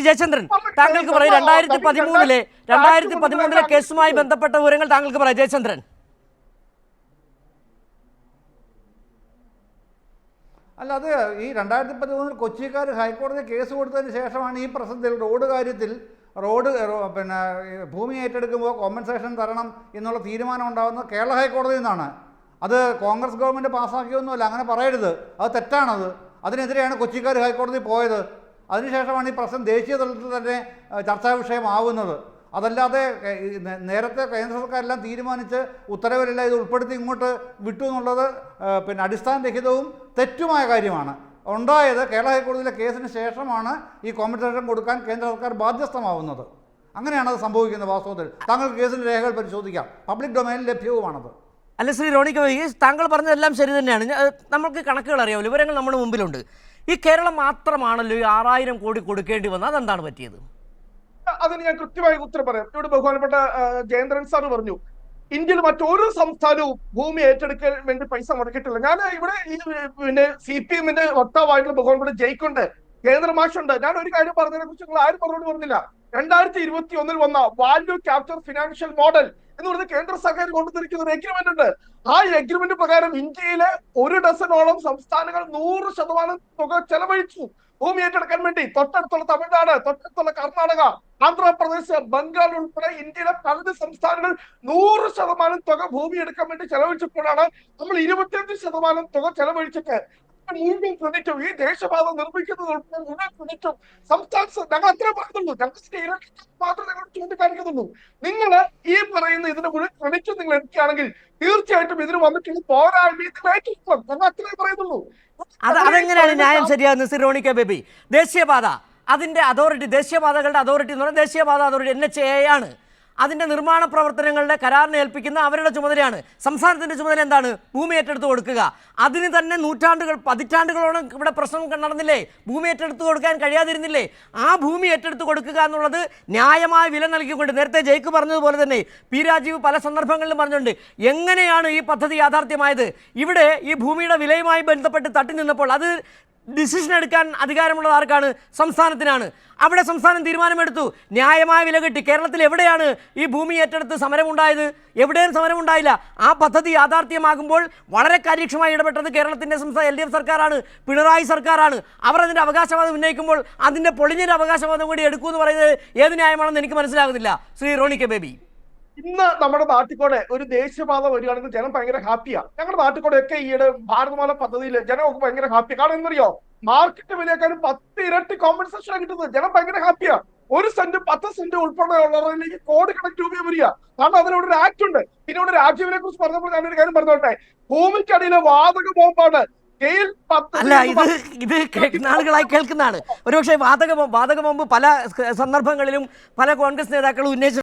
ശ്രീ ജയചന്ദ്രൻ താങ്കൾക്ക് പറയും രണ്ടായിരത്തി പതിമൂന്നിലെ രണ്ടായിരത്തി പതിമൂന്നിലെ കേസുമായി ബന്ധപ്പെട്ട വിവരങ്ങൾ താങ്കൾക്ക് പറയാം ജയചന്ദ്രൻ. അല്ല അത് ഈ രണ്ടായിരത്തി പതിമൂന്നിൽ കൊച്ചിക്കാർ ഹൈക്കോടതി കേസ് കൊടുത്തതിന് ശേഷമാണ് ഈ പ്രശ്നത്തിൽ റോഡ് കാര്യത്തിൽ റോഡ് പിന്നെ ഭൂമി ഏറ്റെടുക്കുമ്പോൾ കോമ്പൻസേഷൻ തരണം എന്നുള്ള തീരുമാനം ഉണ്ടാകുന്നത് കേരള ഹൈക്കോടതിയിൽ നിന്നാണ്. അത് കോൺഗ്രസ് ഗവൺമെന്റ് പാസ്സാക്കിയൊന്നുമല്ല അങ്ങനെ പറയരുത്. അത് തെറ്റാണത്. അതിനെതിരെയാണ് കൊച്ചിക്കാർ ഹൈക്കോടതി പോയത്. അതിനുശേഷമാണ് ഈ പ്രശ്നം ദേശീയ തലത്തിൽ തന്നെ ചർച്ചാ വിഷയമാവുന്നത്. അതല്ലാതെ നേരത്തെ കേന്ദ്ര സർക്കാരെല്ലാം തീരുമാനിച്ച് ഉത്തരവിലെല്ലാം ഇത് ഉൾപ്പെടുത്തി ഇങ്ങോട്ട് വിട്ടു എന്നുള്ളത് പിന്നെ അടിസ്ഥാനരഹിതവും തെറ്റുമായ കാര്യമാണ്. ഉണ്ടായത് കേരള ഹൈക്കോടതിയിലെ കേസിന് ശേഷമാണ് ഈ കോമ്പൻസേഷൻ കൊടുക്കാൻ കേന്ദ്ര സർക്കാർ ബാധ്യസ്ഥമാവുന്നത്. അങ്ങനെയാണ് അത് സംഭവിക്കുന്നത് വാസ്തവത്തിൽ. താങ്കൾക്ക് കേസിന്റെ രേഖകൾ പരിശോധിക്കാം. പബ്ലിക് ഡൊമൈനിൽ ലഭ്യവുമാണത്. അല്ല ശ്രീ റോണിക്ക് താങ്കൾ പറഞ്ഞതെല്ലാം ശരി തന്നെയാണ്. നമുക്ക് കണക്കുകൾ അറിയാമല്ലോ. വിവരങ്ങൾ നമ്മുടെ മുമ്പിലുണ്ട്. ഈ കേരളം മാത്രമാണല്ലോ ഈ ആറായിരം കോടി കൊടുക്കേണ്ടി വന്നത്. അതെന്താണ് പറ്റിയത്? അതിന് ഞാൻ കൃത്യമായി ഉത്തരം പറയാം. ഇവിടെ ബഹുമാനപ്പെട്ട ജയന്ദ്രൻ സാർ പറഞ്ഞു ഇന്ത്യയിൽ മറ്റൊരു സംസ്ഥാനവും ഭൂമി ഏറ്റെടുക്കാൻ വേണ്ടി പൈസ മുടക്കിയിട്ടില്ല. ഞാൻ ഇവിടെ ഈ പിന്നെ സി പി എമ്മിന്റെ വക്താവായിട്ടുള്ള ബഹുമാനപ്പെട്ട ജയിക്കുണ്ട്. കേന്ദ്ര മാഷുണ്ട്. ഞാൻ ഒരു കാര്യം പറഞ്ഞതിനെ കുറിച്ച് നിങ്ങൾ ആരും മറുപടി പറഞ്ഞില്ല. രണ്ടായിരത്തി ഇരുപത്തി ഒന്നിൽ വന്ന വാല്യൂ ക്യാപ്ചർ ഫിനാൻഷ്യൽ മോഡൽ എന്ന് പറഞ്ഞ കേന്ദ്ര സർക്കാർ കൊണ്ടുവന്നിരിക്കുന്ന ഒരു എഗ്രിമെന്റ് ഉണ്ട്. ആ എഗ്രിമെന്റ് പ്രകാരം ഇന്ത്യയിലെ ഒരു ഡസനോളം സംസ്ഥാനങ്ങൾ നൂറ് ശതമാനം തുക ചെലവഴിച്ചു. ഭൂമി ഏറ്റെടുക്കാൻ വേണ്ടി. തൊട്ടടുത്തുള്ള തമിഴ്നാട് തൊട്ടടുത്തുള്ള കർണാടക ആന്ധ്രാപ്രദേശ് ബംഗാൾ ഉൾപ്പെടെ ഇന്ത്യയിലെ പകുതി സംസ്ഥാനങ്ങൾ നൂറ് ശതമാനം തുക ഭൂമി എടുക്കാൻ വേണ്ടി ചെലവഴിച്ചപ്പോഴാണ് നമ്മൾ ഇരുപത്തിയഞ്ച് ശതമാനം തുക ചെലവഴിച്ചിട്ട് മുഴുവൻ ക്രെഡിറ്റും ഈ ദേശപാത നിർമ്മിക്കുന്നത് മുഴുവൻ ക്രെഡിറ്റും സംസ്ഥാന ഞങ്ങൾ അത്രേ പറയുന്നുള്ളൂ ഞങ്ങൾ സ്റ്റേറ്റ് മാത്രം ഞങ്ങൾ ചൂണ്ടിക്കാണിക്കുന്നുള്ളൂ. നിങ്ങൾ ഈ പറയുന്ന ഇതിന്റെ മുഴുവൻ ക്രെഡിറ്റും നിങ്ങൾ എടുക്കുകയാണെങ്കിൽ തീർച്ചയായിട്ടും ഇതിന് വന്നിട്ടുള്ള പോരായ്മ ഇത് ഏറ്റെടുക്കണം. ഞങ്ങൾ അത്രേ പറയുന്നുള്ളൂ. അത് അതെങ്ങനെയാണ് ന്യായം ശരിയാകുന്നത് സിറോണിക്ക ബേബി? ദേശീയപാത. അതിന്റെ അതോറിറ്റി ദേശീയപാതകളുടെ അതോറിറ്റി എന്ന് പറഞ്ഞാൽ ദേശീയപാത അതോറിറ്റി എൻ എച്ച് എ ആണ്. അതിന്റെ നിർമ്മാണ പ്രവർത്തനങ്ങളുടെ കരാറിന് ഏൽപ്പിക്കുന്ന അവരുടെ ചുമതലയാണ്. സംസ്ഥാനത്തിന്റെ ചുമതല എന്താണ്? ഭൂമി ഏറ്റെടുത്ത് കൊടുക്കുക. അതിന് തന്നെ നൂറ്റാണ്ടുകൾ പതിറ്റാണ്ടുകളോളം ഇവിടെ പ്രശ്നം നടന്നില്ലേ? ഭൂമി ഏറ്റെടുത്ത് കൊടുക്കാൻ കഴിയാതിരുന്നില്ലേ? ആ ഭൂമി ഏറ്റെടുത്ത് കൊടുക്കുക എന്നുള്ളത് ന്യായമായ വില നൽകിക്കൊണ്ട് നേരത്തെ ജയ്ക്ക് പറഞ്ഞതുപോലെ തന്നെ പി രാജീവ് പല സന്ദർഭങ്ങളിലും പറഞ്ഞിട്ടുണ്ട്. എങ്ങനെയാണ് ഈ പദ്ധതി യാഥാർത്ഥ്യമായത്? ഇവിടെ ഈ ഭൂമിയുടെ വിലയുമായി ബന്ധപ്പെട്ട് തട്ടി നിന്നപ്പോൾ അത് ഡിസിഷൻ എടുക്കാൻ അധികാരമുള്ളത് ആർക്കാണ്? സംസ്ഥാനത്തിനാണ്. അവിടെ സംസ്ഥാനം തീരുമാനമെടുത്തു. ന്യായമായ വില കിട്ടി. കേരളത്തിൽ എവിടെയാണ് ഈ ഭൂമി ഏറ്റെടുത്ത് സമരമുണ്ടായത്? എവിടെയും സമരമുണ്ടായില്ല. ആ പദ്ധതി യാഥാർത്ഥ്യമാകുമ്പോൾ വളരെ കാര്യക്ഷമമായി ഇടപെട്ടത് കേരളത്തിന്റെ സംസ്ഥാന എൽ ഡി എഫ് സർക്കാരാണ് പിണറായി സർക്കാരാണ്. അവർ അതിന്റെ അവകാശവാദം ഉന്നയിക്കുമ്പോൾ അതിന്റെ പൊളിഞ്ഞൊരു അവകാശവാദം കൂടി എടുക്കുമെന്ന് പറയുന്നത് ഏത് ന്യായമാണെന്ന് എനിക്ക് മനസ്സിലാകുന്നില്ല. ശ്രീ റോണി കെ ബേബി. ഇന്ന് നമ്മുടെ നാട്ടിക്കൂടെ ഒരു ദേശീയപാത വരികയാണെങ്കിൽ ജനം ഭയങ്കര ഹാപ്പിയാ ഞങ്ങളുടെ നാട്ടിക്കൂടെ ഒക്കെ ഈയിടെ ഭാരതമാല പദ്ധതിയിൽ ജനമൊക്കെ ഭയങ്കര ഹാപ്പിയാണ് കാരണം എന്തറിയോ മാർക്കറ്റ് വിലയേക്കാളും പത്ത് ഇരട്ടി കോമ്പൻസേഷൻ കിട്ടുന്നത്. ജനം ഭയങ്കര ഹാപ്പിയാ ഒരു സെന്റ് പത്ത് സെന്റ് ഉൾപ്പെടെ ഉള്ളവരിലേക്ക് കോടിക്കണക്കിന് രൂപ വരിക. കാരണം അതിനോട് ഒരു ആക്ട് ഉണ്ട്. പിന്നെ ഇവിടെ രാജ്യവിനെ കുറിച്ച് പറഞ്ഞപ്പോൾ ഞാനൊരു കാര്യം പറഞ്ഞോട്ടെ? ഭൂമിക്കടിയിലെ വാതക ബോംബാണ്. അല്ല ഇത് ഇത് ആളുകളായി കേൾക്കുന്നതാണ്. ഒരുപക്ഷെ വാതക വാതക ബോംബ് പല സന്ദർഭങ്ങളിലും പല കോൺഗ്രസ് നേതാക്കളും ഉന്നയിച്ച